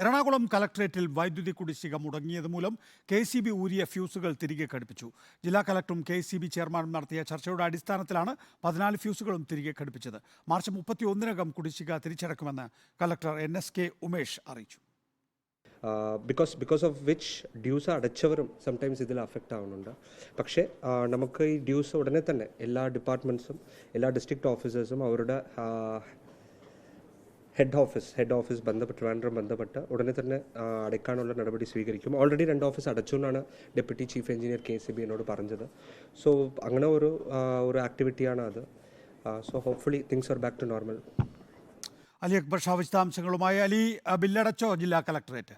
എറണാകുളം കലക്ട്രേറ്റിൽ വൈദ്യുതി കുടിശ്ശിക മുടങ്ങിയത് മൂലം കെ സി ബി ഊരിയ ഫ്യൂസുകൾ തിരികെ ഘടിപ്പിച്ചു. ജില്ലാ കലക്ടറും കെ സി ബി ചെയർമാനും നടത്തിയ ചർച്ചയുടെ അടിസ്ഥാനത്തിലാണ് പതിനാല് ഫ്യൂസുകളും തിരികെ ഘടിപ്പിച്ചത്. മാർച്ച് മുപ്പത്തി ഒന്നിനകം കുടിശ്ശിക തിരിച്ചടക്കുമെന്ന് collector N S K Umesh അറിയിച്ചു. Because because of which dues അടച്ചവരും sometimes ഇതിൽ അഫക്റ്റ് ആവുന്നുണ്ട്. പക്ഷേ നമുക്ക് ഈ ഡ്യൂസ് ഉടനെ തന്നെ എല്ലാ ഡിപ്പാർട്ട്മെന്റ്സും എല്ലാ ഡിസ്ട്രിക്ട് ഓഫീസേഴ്സും അവരുടെ ഹെഡ് ഓഫീസ് ഹെഡ് ഓഫീസ് ബന്ധപ്പെട്ട് ട്രിവാൻഡ്രം ബന്ധപ്പെട്ട് ഉടനെ തന്നെ അടയ്ക്കാനുള്ള നടപടി സ്വീകരിക്കും. ഓൾറെഡി രണ്ട് ഓഫീസ് അടച്ചു എന്നാണ് deputy chief engineer K C B എന്നോട് പറഞ്ഞത്. സോ അങ്ങനെ ഒരു ഒരു ആക്ടിവിറ്റിയാണ് അത്. So hopefully things are back to normal Ali Akbar Shah വിശദാംശങ്ങളുമായി അലി ബില്ലടച്ചോ ജില്ലാ കലക്ടറേറ്റ്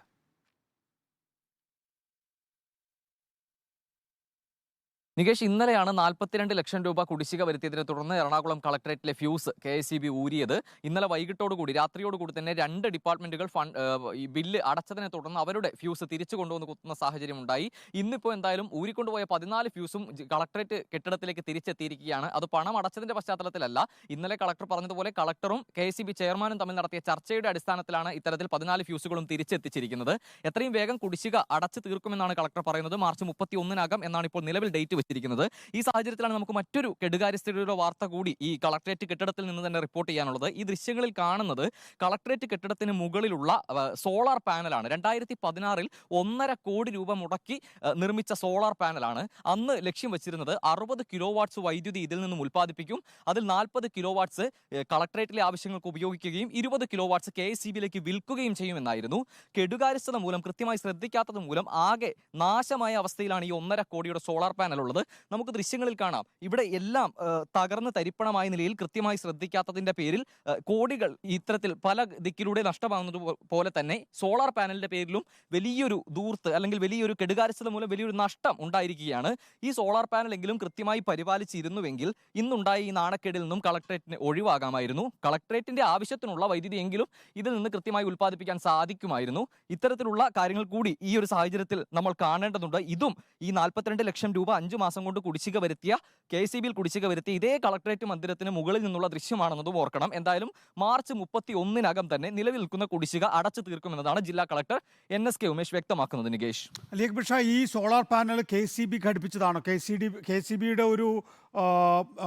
നികേഷ് ഇന്നലെയാണ് നാൽപ്പത്തിരണ്ട് ലക്ഷം രൂപ കുടിശ്ശിക വരുത്തിയതിനെ തുടർന്ന് Ernakulam കളക്ടറേറ്റിലെ fuse K S C B ഊരിയത്. ഇന്നലെ വൈകിട്ടോടുകൂടി രാത്രിയോടുകൂടി തന്നെ രണ്ട് ഡിപ്പാർട്ട്മെന്റുകൾ ഫണ്ട് ഈ ബില്ല് അടച്ചതിനെ തുടർന്ന് അവരുടെ ഫ്യൂസ് തിരിച്ചു കൊണ്ടുവന്ന് കുത്തുന്ന സാഹചര്യം ഉണ്ടായി ഇന്നിപ്പോൾ എന്തായാലും ഊരിക്കൊണ്ടുപോയ പതിനാല് ഫ്യൂസും കളക്ടറേറ്റ് കെട്ടിടത്തിലേക്ക് തിരിച്ചെത്തിയിരിക്കുകയാണ്. അത് പണം അടച്ചതിന്റെ പശ്ചാത്തലത്തിലല്ല. ഇന്നലെ കളക്ടർ പറഞ്ഞതുപോലെ കളക്ടറും കെ എസ് സി ചെയർമാനും തമ്മിൽ നടത്തിയ ചർച്ചയുടെ അടിസ്ഥാനത്തിലാണ് ഇത്തരത്തിൽ പതിനാല് ഫ്യൂസുകളും തിരിച്ചെത്തിച്ചിരിക്കുന്നത്. എത്രയും വേഗം കുടിശ്ശിക അടച്ചു തീർക്കുമെന്നാണ് കളക്ടർ പറയുന്നത്. മാർച്ച് മുപ്പത്തി ഒന്നിനകം എന്നാണ് ഇപ്പോൾ നിലവിൽ ഡേറ്റ് വെച്ചിരിക്കുന്നത് ഈ സാഹചര്യത്തിലാണ് നമുക്ക് മറ്റൊരു കെടുകാര്യസ്ഥതയുടെ വാർത്ത കൂടി ഈ കളക്ടറേറ്റ് കെട്ടിടത്തിൽ നിന്ന് തന്നെ റിപ്പോർട്ട് ചെയ്യാനുള്ളത്. ഈ ദൃശ്യങ്ങളിൽ കാണുന്നത് കളക്ടറേറ്റ് കെട്ടിടത്തിന് മുകളിലുള്ള സോളാർ പാനലാണ്. രണ്ടായിരത്തി പതിനാറിൽ ഒന്നര കോടി രൂപ മുടക്കി നിർമ്മിച്ച സോളാർ പാനലാണ്. അന്ന് ലക്ഷ്യം വെച്ചിരുന്നത് അറുപത് കിലോ വാട്ട്സ് വൈദ്യുതി ഇതിൽ നിന്നും ഉൽപ്പാദിപ്പിക്കും. അതിൽ നാൽപ്പത് കിലോ വാട്ട്സ് കളക്ടറേറ്റിലെ ആവശ്യങ്ങൾക്ക് ഉപയോഗിക്കുകയും ഇരുപത് kilo watts K S C ബിയിലേക്ക് വിൽക്കുകയും ചെയ്യുമെന്നായിരുന്നു. കെടുകാര്യസ്ഥത മൂലം കൃത്യമായി ശ്രദ്ധിക്കാത്തത് മൂലം ആകെ നാശമായ അവസ്ഥയിലാണ് ഈ ഒന്നര കോടിയുടെ സോളാർ പാനൽ ഉള്ളത്. നമുക്ക് ദൃശ്യങ്ങളിൽ കാണാം. ഇവിടെ എല്ലാം തകർന്ന് തരിപ്പണമായ നിലയിൽ കൃത്യമായി ശ്രദ്ധിക്കാത്തതിന്റെ പേരിൽ കോടികൾ ഇത്തരത്തിൽ പല ദിക്കിലൂടെ നഷ്ടമാകുന്നത് പോലെ തന്നെ സോളാർ പാനലിന്റെ പേരിലും വലിയൊരു ദൂർത്ത് അല്ലെങ്കിൽ വലിയൊരു കെടുകാര്യസ്ഥത മൂലം വലിയൊരു നഷ്ടം ഉണ്ടായിരിക്കുകയാണ്. ഈ സോളാർ പാനലെങ്കിലും കൃത്യമായി പരിപാലിച്ചിരുന്നുവെങ്കിൽ ഇന്നുണ്ടായ ഈ നാണക്കേടിൽ നിന്നും കളക്ടറേറ്റിന് ഒഴിവാകാമായിരുന്നു. കളക്ടറേറ്റിന്റെ ആവശ്യത്തിനുള്ള വൈദ്യുതി എങ്കിലും ഇതിൽ നിന്ന് കൃത്യമായി ഉൽപ്പാദിപ്പിക്കാൻ സാധിക്കുമായിരുന്നു. ഇത്തരത്തിലുള്ള കാര്യങ്ങൾ കൂടി ഈ ഒരു സാഹചര്യത്തിൽ നമ്മൾ കാണേണ്ടതുണ്ട്. ഇതും ഈ നാൽപ്പത്തിരണ്ട് ലക്ഷം രൂപ അഞ്ചു മാസം കൊണ്ട് കുടിശ്ശിക വരുത്തിയ കെ സി ബിയിൽ കുടിശ്ശിക വരുത്തിയ ഇതേ കളക്ടറേറ്റ് മന്ദിരത്തിന് മുകളിൽ നിന്നുള്ള ദൃശ്യമാണെന്നതും ഓർക്കണം. എന്തായാലും മാർച്ച് മുപ്പത്തി ഒന്നിനകം തന്നെ നിലവിൽ നിൽക്കുന്ന കുടിശ്ശിക അടച്ചു തീർക്കുമെന്നതാണ് ജില്ലാ collector N S K Umesh വ്യക്തമാക്കുന്നത് നികേഷ്. ബിഷ ഈ solar panel K C B ഘടിപ്പിച്ചതാണോ. K C D K C ബിയുടെ ഒരു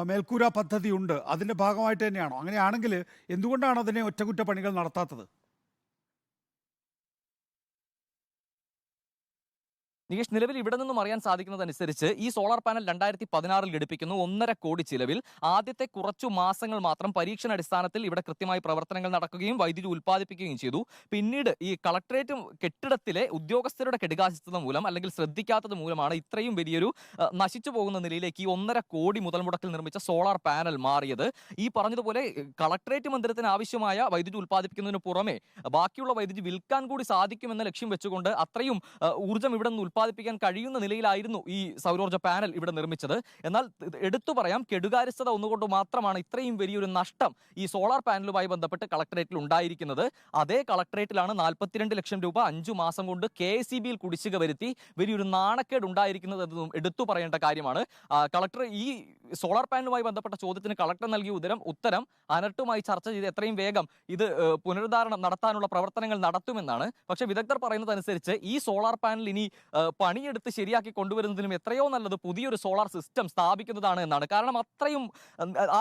മേൽക്കൂര പദ്ധതി ഉണ്ട് അതിന്റെ ഭാഗമായിട്ട് തന്നെയാണോ? അങ്ങനെയാണെങ്കിൽ എന്തുകൊണ്ടാണ് അതിനെ ഒറ്റകുറ്റപ്പണികൾ നടത്താത്തത്? നികേഷ് നിലവിൽ ഇവിടെ നിന്നും അറിയാൻ സാധിക്കുന്നതനുസരിച്ച് ഈ സോളാർ പാനൽ രണ്ടായിരത്തി പതിനാറിൽ ഘടിപ്പിക്കുന്നു. ഒന്നര കോടി ചിലവിൽ. ആദ്യത്തെ കുറച്ചു മാസങ്ങൾ മാത്രം പരീക്ഷണ അടിസ്ഥാനത്തിൽ ഇവിടെ കൃത്യമായി പ്രവർത്തനങ്ങൾ നടക്കുകയും വൈദ്യുതി ഉൽപ്പാദിപ്പിക്കുകയും ചെയ്തു. പിന്നീട് ഈ കളക്ടറേറ്റ് കെട്ടിടത്തിലെ ഉദ്യോഗസ്ഥരുടെ കെടുകാശിത്തത മൂലം അല്ലെങ്കിൽ ശ്രദ്ധിക്കാത്തത് മൂലമാണ് ഇത്രയും വലിയൊരു നശിച്ചു പോകുന്ന നിലയിലേക്ക് ഈ ഒന്നര കോടി മുതൽ മുടക്കിൽ നിർമ്മിച്ച സോളാർ പാനൽ മാറിയത്. ഈ പറഞ്ഞതുപോലെ കളക്ടറേറ്റ് മന്ദിരത്തിന് ആവശ്യമായ വൈദ്യുതി ഉൽപ്പാദിപ്പിക്കുന്നതിന് പുറമെ ബാക്കിയുള്ള വൈദ്യുതി വിൽക്കാൻ കൂടി സാധിക്കുമെന്ന ലക്ഷ്യം വെച്ചുകൊണ്ട് അത്രയും ഊർജം ഇവിടെ നിന്ന് ഉൽപ്പാദിപ്പിക്കാൻ കഴിയുന്ന നിലയിലായിരുന്നു ഈ സൗരോർജ പാനൽ ഇവിടെ നിർമ്മിച്ചത്. എന്നാൽ എടുത്തു പറയാം കെടുകാര്യസ്ഥത ഒന്നുകൊണ്ട് മാത്രമാണ് ഇത്രയും വലിയൊരു നഷ്ടം ഈ സോളാർ പാനലുമായി ബന്ധപ്പെട്ട് കളക്ടറേറ്റിൽ ഉണ്ടായിരിക്കുന്നത്. അതേ കളക്ടറേറ്റിലാണ് നാൽപ്പത്തിരണ്ട് ലക്ഷം രൂപ അഞ്ചു മാസം കൊണ്ട് കെ എസ് ബിയിൽ കുടിശ്ശിക വരുത്തി വലിയൊരു നാണക്കേട് ഉണ്ടായിരിക്കുന്നത് എന്നതും എടുത്തു പറയേണ്ട കാര്യമാണ്. കളക്ടർ ഈ സോളാർ പാനലുമായി ബന്ധപ്പെട്ട ചോദ്യത്തിന് കളക്ടർ നൽകിയ ഉത്തരം ഉത്തരം അനർട്ടുമായി ചർച്ച ചെയ്ത് എത്രയും വേഗം ഇത് പുനരുദ്ധാരണം നടത്താനുള്ള പ്രവർത്തനങ്ങൾ നടത്തുമെന്നാണ്. പക്ഷെ വിദഗ്ധർ പറയുന്നതനുസരിച്ച് ഈ സോളാർ പാനൽ ഇനി പണിയെടുത്ത് ശരിയാക്കി കൊണ്ടുവരുന്നതിനും എത്രയോ നല്ലത് പുതിയൊരു സോളാർ സിസ്റ്റം സ്ഥാപിക്കുന്നതാണ് എന്നാണ്. കാരണം അത്രയും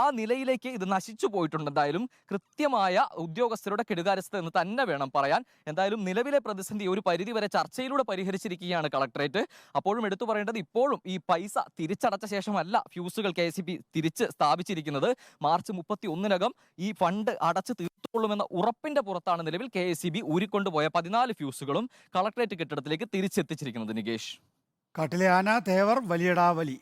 ആ നിലയിലേക്ക് ഇത് നശിച്ചു പോയിട്ടുണ്ട്. എന്തായാലും കൃത്യമായ ഉദ്യോഗസ്ഥരുടെ കെടുകാര്യസ്ഥ എന്ന് തന്നെ വേണം പറയാൻ. എന്തായാലും നിലവിലെ പ്രതിസന്ധി ഒരു പരിധിവരെ ചർച്ചയിലൂടെ പരിഹരിച്ചിരിക്കുകയാണ് കളക്ടറേറ്റ്. അപ്പോഴും എടുത്തു പറയേണ്ടത് ഇപ്പോഴും ഈ പൈസ തിരിച്ചടച്ച ശേഷമല്ല ഫ്യൂസുകൾ കെ എസ് തിരിച്ച് സ്ഥാപിച്ചിരിക്കുന്നത് മാർച്ച് മുപ്പത്തി ഒന്നിനകം ഈ ഫണ്ട് അടച്ചു തീർത്തുകൊള്ളുമെന്ന ഉറപ്പിന്റെ പുറത്താണ് നിലവിൽ കെ എസ് ബി ഊരിക്കൊണ്ടുപോയ പതിനാല് ഫ്യൂസുകളും കളക്ടറേറ്റ് കെട്ടിടത്തിലേക്ക് തിരിച്ചെത്തിച്ചിരിക്കുന്നത് നികേഷ്. കാട്ടിലെ ആന തേവർ വലിയടാ വലി